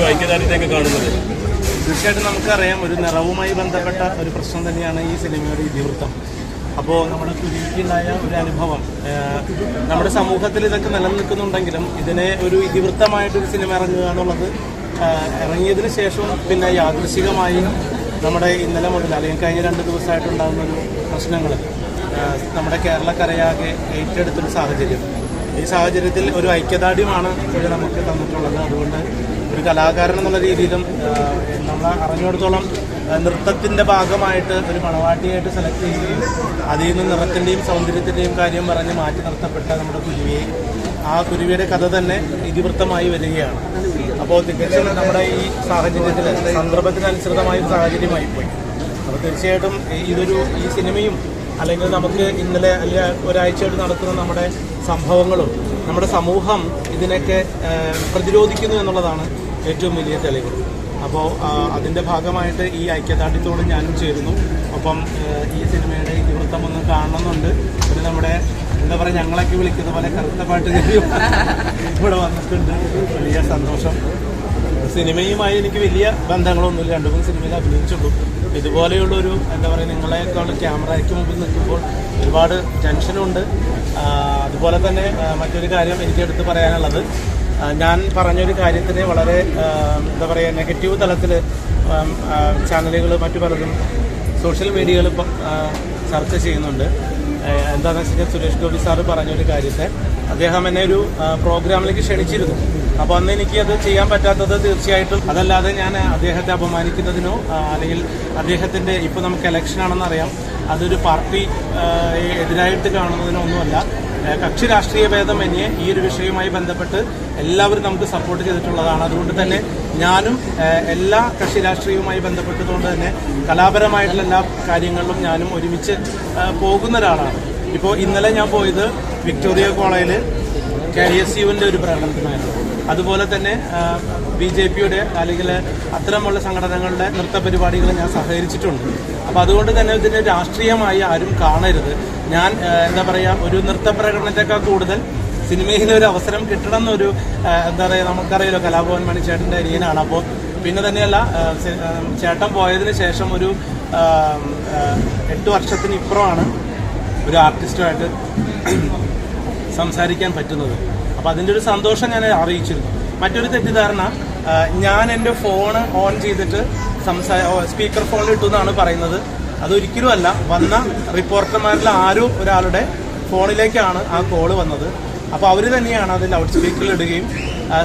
ഒരു ഐക്യദാർഢ്യത്തെയൊക്കെ കാണുന്നത്. തീർച്ചയായിട്ടും നമുക്കറിയാം ഒരു നിറവുമായി ബന്ധപ്പെട്ട ഒരു പ്രശ്നം തന്നെയാണ് ഈ സിനിമയുടെ ഇതിവൃത്തം. അപ്പോൾ നമ്മുടെ കുരുവിക്കുണ്ടായ ഒരു അനുഭവം നമ്മുടെ സമൂഹത്തിൽ ഇതൊക്കെ നിലനിൽക്കുന്നുണ്ടെങ്കിലും ഇതിനെ ഒരു ഇതിവൃത്തമായിട്ടൊരു സിനിമ ഇറങ്ങുക എന്നുള്ളത് ഇറങ്ങിയതിന് ശേഷവും പിന്നെ യാദൃശികമായി നമ്മുടെ ഇന്നലെ മുതൽ അല്ലെങ്കിൽ കഴിഞ്ഞ രണ്ട് ദിവസമായിട്ടുണ്ടാകുന്ന ഒരു പ്രശ്നങ്ങൾ നമ്മുടെ കേരളക്കരയാകെ ഏറ്റെടുത്തൊരു സാഹചര്യം. ഈ സാഹചര്യത്തിൽ ഒരു ഐക്യദാർഢ്യമാണ് ഇവിടെ നമുക്ക് തന്നിട്ടുള്ളത്. അതുകൊണ്ട് ഒരു കലാകാരൻ എന്നുള്ള രീതിയിലും നമ്മൾ അറിഞ്ഞിടത്തോളം നൃത്തത്തിന്റെ ഭാഗമായിട്ട് ഒരു മണവാട്ടിയായിട്ട് സെലക്ട് ചെയ്യുകയും അതിൽ നിന്ന് നിറത്തിന്റെയും സൗന്ദര്യത്തിന്റെയും കാര്യം പറഞ്ഞ് മാറ്റി നിർത്തപ്പെട്ട നമ്മുടെ കുരുവിയെ ആ കുരുവിയുടെ കഥ തന്നെ ഇതിവൃത്തമായി വരികയാണ്. അപ്പോൾ തികച്ചും നമ്മുടെ ഈ സാഹചര്യത്തിൽ സന്ദർഭത്തിനനുസൃതമായ ഒരു സാഹചര്യമായി പോയി. അപ്പോൾ തീർച്ചയായിട്ടും ഇതൊരു ഈ സിനിമയും അല്ലെങ്കിൽ നമുക്ക് ഇന്നലെ അല്ലെ ഒരാഴ്ചയായിട്ട് നടക്കുന്ന നമ്മുടെ സംഭവങ്ങളും നമ്മുടെ സമൂഹം ഇതിനൊക്കെ പ്രതിരോധിക്കുന്നു എന്നുള്ളതാണ് ഏറ്റവും വലിയ തെളിവ്. അപ്പോൾ അതിന്റെ ഭാഗമായിട്ട് ഈ ഐക്യദാർഢ്യത്തോട് ഞാനും ചേരുന്നു. അപ്പം ഈ സിനിമയുടെ ഇതിവൃത്തം ഒന്ന് കാണണമെന്നുണ്ട്. പിന്നെ നമ്മുടെ എന്താ പറയുക ഞങ്ങളൊക്കെ വിളിക്കുന്ന പോലെ കറുത്ത പാട്ടുകാരിയും ഇവിടെ വന്നിട്ടുണ്ട്. വലിയ സന്തോഷം. സിനിമയുമായി എനിക്ക് വലിയ ബന്ധങ്ങളൊന്നുമില്ല. രണ്ടു മൂന്ന് സിനിമയിൽ അഭിനയിച്ചുള്ളൂ. ഇതുപോലെയുള്ള ഒരു എന്താ പറയുക നിങ്ങളെക്കാളും ക്യാമറയ്ക്ക് മുമ്പിൽ നിൽക്കുമ്പോൾ ഒരുപാട് ടെൻഷനുണ്ട് അതുപോലെ തന്നെ മറ്റൊരു കാര്യം എനിക്ക് എടുത്ത് പറയാനുള്ളത്. ഞാൻ പറഞ്ഞൊരു കാര്യത്തിനെ വളരെ എന്താ പറയുക നെഗറ്റീവ് തലത്തിൽ ചാനലുകൾ മറ്റു പലതും സോഷ്യൽ മീഡിയകൾ ചർച്ച ചെയ്യുന്നുണ്ട്. എന്താണെന്ന് വെച്ച് കഴിഞ്ഞാൽ സുരേഷ് ഗോപി സാറ് പറഞ്ഞൊരു കാര്യത്തെ അദ്ദേഹം എന്നെ ഒരു പ്രോഗ്രാമിലേക്ക് ക്ഷണിച്ചിരുന്നു. അപ്പോൾ അന്ന് എനിക്ക് അത് ചെയ്യാൻ പറ്റാത്തത് തീർച്ചയായിട്ടും അതല്ലാതെ ഞാൻ അദ്ദേഹത്തെ അപമാനിക്കുന്നതിനോ അല്ലെങ്കിൽ അദ്ദേഹത്തിന്റെ ഇപ്പോൾ നമുക്ക് ഇലക്ഷൻ ആണെന്ന് അറിയാം. അതൊരു പാർട്ടി എതിരായിട്ട് കാണുന്നതിനോ ഒന്നുമല്ല. കക്ഷി രാഷ്ട്രീയ ഭേദം എന്നെ ഈ ഒരു വിഷയവുമായി ബന്ധപ്പെട്ട് എല്ലാവരും നമുക്ക് സപ്പോർട്ട് ചെയ്തിട്ടുള്ളതാണ്. അതുകൊണ്ട് തന്നെ ഞാനും എല്ലാ കക്ഷി രാഷ്ട്രീയവുമായി ബന്ധപ്പെട്ടതുകൊണ്ട് തന്നെ കലാപരമായിട്ടുള്ള എല്ലാ കാര്യങ്ങളിലും ഞാനും ഒരുമിച്ച് പോകുന്ന ഒരാളാണ്. ഇപ്പോൾ ഇന്നലെ ഞാൻ പോയത് വിക്ടോറിയ കോളേജിൽ കെ എസ് യുവിന്റെ ഒരു പ്രകടനത്തിനായിരുന്നു. അതുപോലെ തന്നെ ബി ജെ പിയുടെ അല്ലെങ്കിൽ അത്തരമുള്ള സംഘടനകളുടെ നൃത്ത പരിപാടികൾ ഞാൻ സഹകരിച്ചിട്ടുണ്ട്. അപ്പോൾ അതുകൊണ്ട് തന്നെ ഇതിനെ രാഷ്ട്രീയമായി ആരും കാണരുത്. ഞാൻ എന്താ പറയുക ഒരു നൃത്ത പ്രകടനത്തെക്കാൾ കൂടുതൽ സിനിമയിൽ ഒരു അവസരം കിട്ടണം എന്നൊരു എന്താ പറയുക നമുക്കറിയാലോ കലാഭവൻ മണി മണിച്ചേട്ടന്റെ അനിയനാണ്. അപ്പോൾ പിന്നെ തന്നെയല്ല ചേട്ടൻ പോയതിന് ശേഷം ഒരു എട്ട് വർഷത്തിന് ഇപ്പുറമാണ് ഒരു ആർട്ടിസ്റ്റുമായിട്ട് സംസാരിക്കാൻ പറ്റുന്നത്. അപ്പോൾ അതിന്റെ ഒരു സന്തോഷം ഞാൻ അറിയിച്ചിരുന്നു. മറ്റൊരു തെറ്റിദ്ധാരണ ഞാൻ എന്റെ ഫോണ് ഓൺ ചെയ്തിട്ട് സംസാ സ്പീക്കർ ഫോണിൽ ഇട്ടു എന്നാണ് പറയുന്നത്. അതൊരിക്കലും അല്ല. വന്ന റിപ്പോർട്ടർമാരിൽ ആരോ ഒരാളുടെ ഫോണിലേക്കാണ് ആ കോൾ വന്നത്. അപ്പോൾ അവർ തന്നെയാണ് അത് ലൗഡ് സ്പീക്കറിൽ ഇടുകയും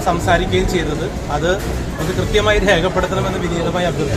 സംസാരിക്കുകയും ചെയ്തത്. അത് ഒന്ന് കൃത്യമായി രേഖപ്പെടുത്തണമെന്ന് വിനീതമായി അഭ്യർത്ഥിക്കുന്നു.